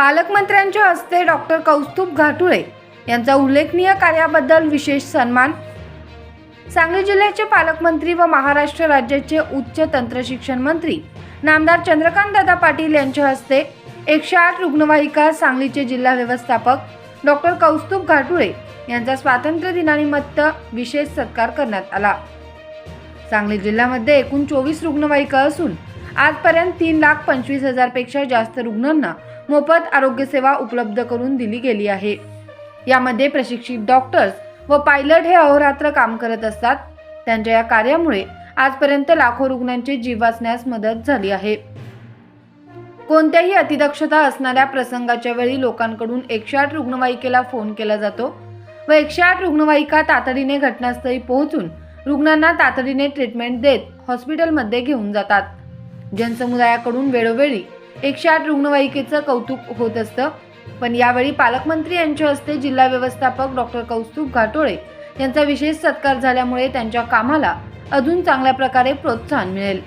पालकमंत्र्यांच्या हस्ते डॉक्टर कौस्तुभ घाटुळे यांचा उल्लेखनीय कार्याबद्दल विशेष सन्मान. सांगली जिल्ह्याचे पालकमंत्री व महाराष्ट्र राज्याचे उच्च तंत्रशिक्षण मंत्री नामदार चंद्रकांत दादा पाटील यांच्या हस्ते एकशे आठ रुग्णवाहिका सांगलीचे जिल्हा व्यवस्थापक डॉक्टर कौस्तुभ घाटुळे यांचा स्वातंत्र्य दिनानिमित्त विशेष सत्कार करण्यात आला. सांगली जिल्ह्यामध्ये एकूण चोवीस रुग्णवाहिका असून आजपर्यंत तीन लाख पंचवीस हजारपेक्षा जास्त रुग्णांना मोफत आरोग्यसेवा उपलब्ध करून दिली गेली आहे. यामध्ये प्रशिक्षित डॉक्टर्स व पायलट हे अहोरात्र काम करत असतात. त्यांच्या या कार्यामुळे आजपर्यंत लाखो रुग्णांचे जीव वाचण्यास मदत झाली आहे. कोणत्याही अतिदक्षता असणाऱ्या प्रसंगाच्या वेळी लोकांकडून एकशे आठ रुग्णवाहिकेला फोन केला जातो व एकशे आठ रुग्णवाहिका तातडीने घटनास्थळी पोहोचून रुग्णांना तातडीने ट्रीटमेंट देत हॉस्पिटलमध्ये घेऊन जातात. जनसमुदायाकडून वेळोवेळी एकशे आठ रुग्णवाहिकेचं कौतुक होत असतं. पण यावेळी पालकमंत्री यांच्या हस्ते जिल्हा व्यवस्थापक डॉक्टर कौस्तुभ घाटोळे यांचा विशेष सत्कार झाल्यामुळे त्यांच्या कामाला अजून चांगल्या प्रकारे प्रोत्साहन मिळेल.